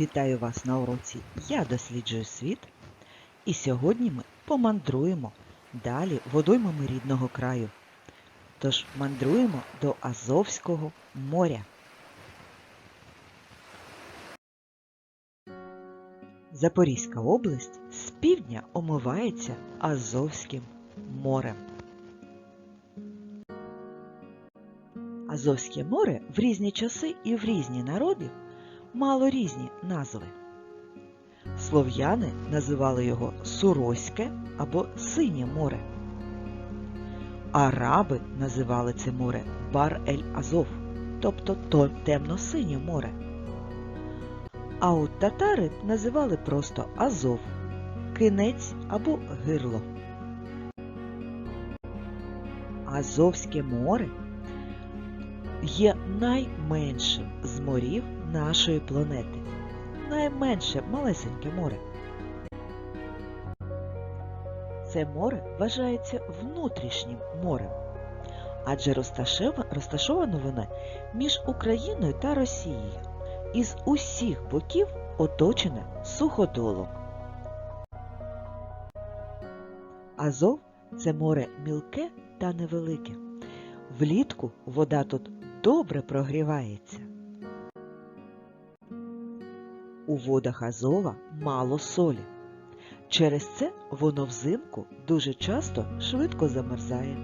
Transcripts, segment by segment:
Вітаю вас на уроці Я досліджую світ. І сьогодні ми помандруємо далі водоймами рідного краю. Тож мандруємо до Азовського моря. Запорізька область з півдня омивається Азовським морем. Азовське море в різні часи і в різні народи мало різні назви. Слов'яни називали його Суроське або Синє море. Араби називали це море Бар-ель-Азов, тобто то- темно-синє море. А от татари називали просто Азов, кінець або гирло. Азовське море є найменшим з морів нашої планети. Найменше малесеньке море. Це море вважається внутрішнім морем, адже розташовано воно між Україною та Росією і з усіх боків оточене суходолом. Азов це море мілке та невелике. Влітку вода тут добре прогрівається. У водах Азова мало солі. Через це воно взимку дуже часто швидко замерзає.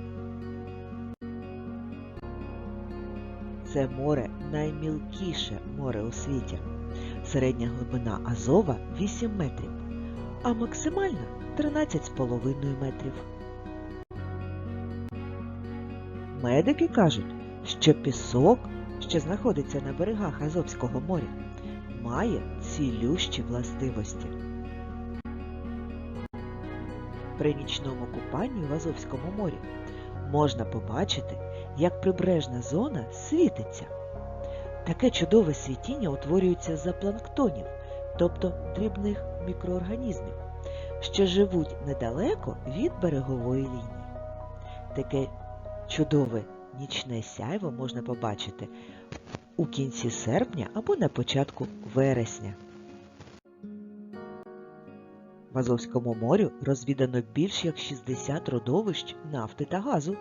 Це море наймілкіше море у світі. Середня глибина Азова 8 метрів, а максимальна 13,5 метрів. Медики кажуть, що пісок, що знаходиться на берегах Азовського моря, має цілющі властивості. При нічному купанні в Азовському морі можна побачити, як прибережна зона світиться. Таке чудове світіння утворюється за планктонів, тобто дрібних мікроорганізмів, що живуть недалеко від берегової лінії. Таке чудове нічне сяйво можна побачити у кінці серпня або на початку вересня. В Азовському морю розвідано більш як 60 родовищ нафти та газу.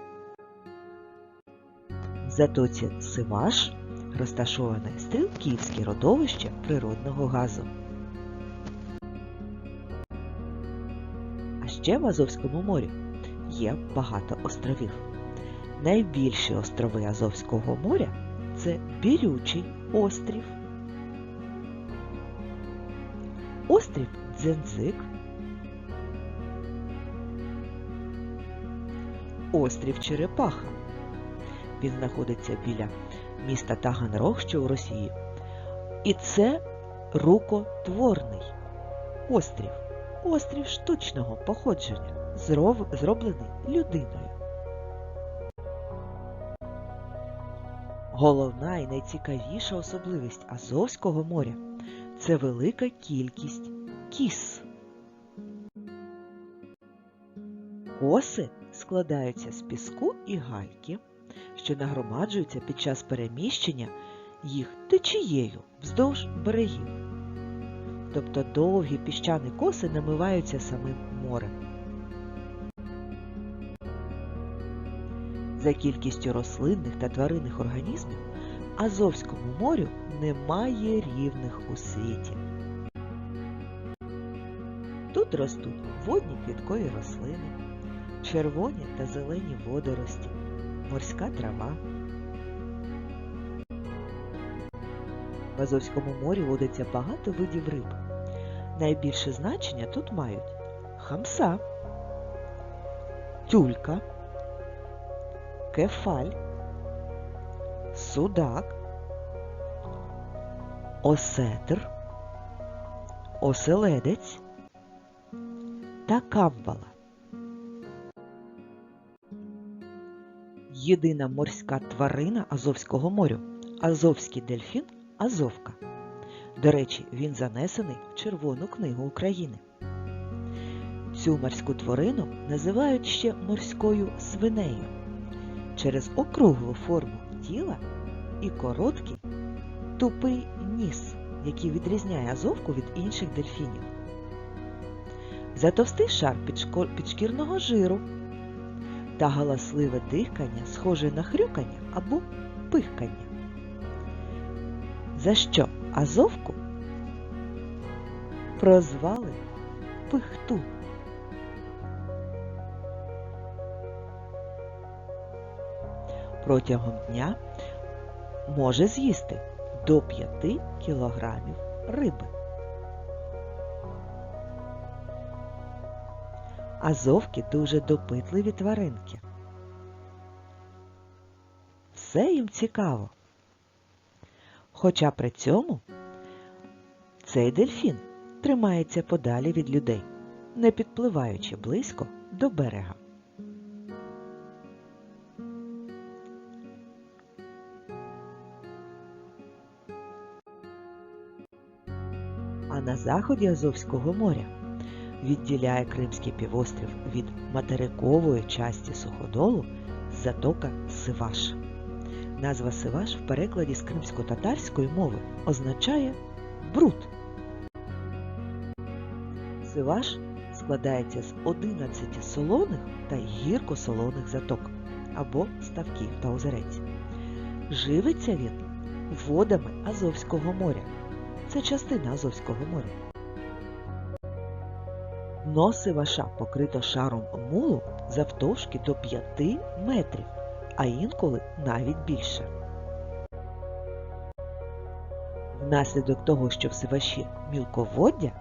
В затоці Сиваш розташоване стрілківське родовище природного газу. А ще в Азовському морі є багато островів. Найбільші острови Азовського моря це Бірючий острів, острів Дзензик, острів Черепаха. Він знаходиться біля міста Таганрог, що у Росії. І це рукотворний острів, острів штучного походження, зроблений людиною. Головна і найцікавіша особливість Азовського моря це велика кількість кіс. Коси складаються з піску і гальки, що нагромаджуються під час переміщення їх течією вздовж берегів. Тобто довгі піщані коси намиваються самим морем. За кількістю рослинних та тваринних організмів Азовському морю немає рівних у світі. Тут ростуть водні квіткові рослини, червоні та зелені водорості, морська трава. В Азовському морі водиться багато видів риб. Найбільше значення тут мають хамса, тюлька, кефаль, судак, осетр, оселедець та камбала. Єдина морська тварина Азовського моря Азовський дельфін Азовка. До речі, він занесений в Червону книгу України. Цю морську тварину називають ще морською свинею через округлу форму тіла і короткий тупий ніс який відрізняє азовку від інших дельфінів. Затовстий шар підшкірного жиру та галасливе дихання, схоже на хрюкання або пихкання. За що азовку прозвали пихту. Протягом дня може з'їсти до 5 кілограмів риби. Азовки дуже допитливі тваринки. Все їм цікаво. Хоча при цьому цей дельфін тримається подалі від людей, не підпливаючи близько до берега. А на заході Азовського моря відділяє Кримський півострів від материкової часті суходолу затока Сиваш. Назва Сиваш в перекладі з кримсько-татарської мови означає бруд. Сиваш складається з 11 солоних та гіркосолоних заток або ставків та озерець. Живиться він водами Азовського моря. Це частина Азовського моря. Дно Сиваша покрито шаром мулу завтовшки до 5 метрів, а інколи навіть більше. Внаслідок того, що в Сиваші мілководдя,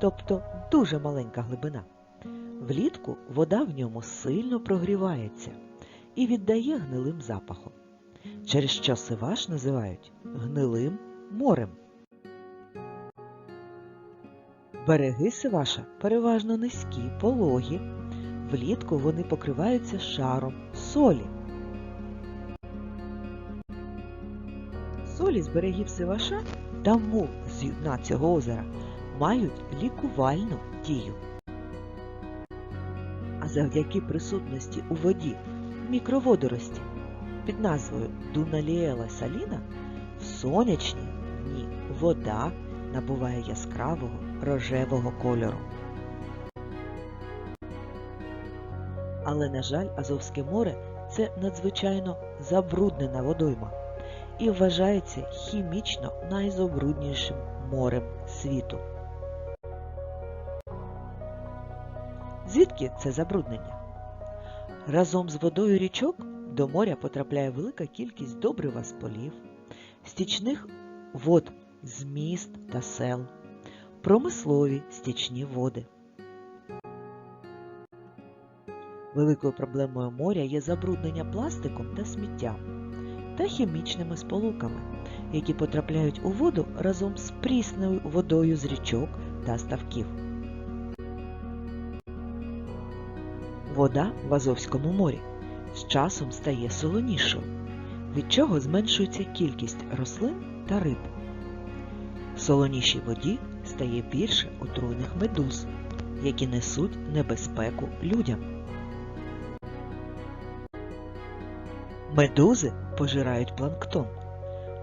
тобто дуже маленька глибина, влітку вода в ньому сильно прогрівається і віддає гнилим запахом, через що Сиваш називають гнилим морем. Береги Сиваша переважно низькі, пологі. Влітку вони покриваються шаром солі. Солі з берегів Сиваша та мул з дна цього озера мають лікувальну дію. А завдяки присутності у воді мікроводорості під назвою Дуналіела саліна в сонячні дні вода набуває яскравого рожевого кольору. Але, на жаль, Азовське море це надзвичайно забруднена водойма і вважається хімічно найзабруднішим морем світу. Звідки це забруднення? Разом з водою річок до моря потрапляє велика кількість добрива з полів, стічних вод з міст та сел, промислові стічні води. Великою проблемою моря є забруднення пластиком та сміттям та хімічними сполуками, які потрапляють у воду разом з прісною водою з річок та ставків. Вода в Азовському морі з часом стає солонішою, від чого зменшується кількість рослин та риб. В солонішій воді стає більше отруйних медуз, які несуть небезпеку людям. Медузи пожирають планктон,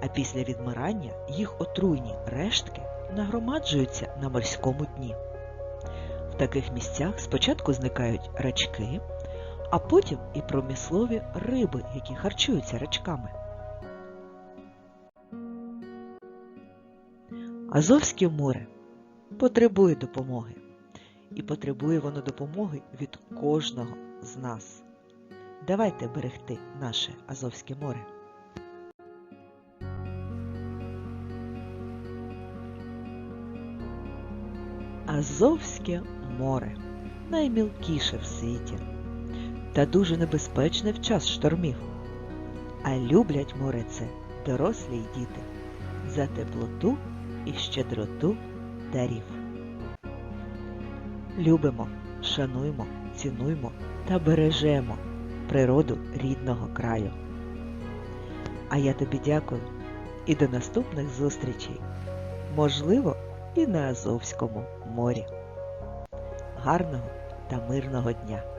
а після відмирання їх отруйні рештки нагромаджуються на морському дні. В таких місцях спочатку зникають рачки, а потім і промислові риби, які харчуються рачками. Азовське море потребує допомоги. І потребує воно допомоги від кожного з нас. Давайте берегти наше Азовське море. Азовське море наймілкіше в світі та дуже небезпечне в час штормів. А люблять море це дорослі й діти за теплоту і щедроту дарів. Любимо, шануймо, цінуймо та бережемо природу рідного краю. А я тобі дякую і до наступних зустрічей, можливо, і на Азовському морі. Гарного та мирного дня!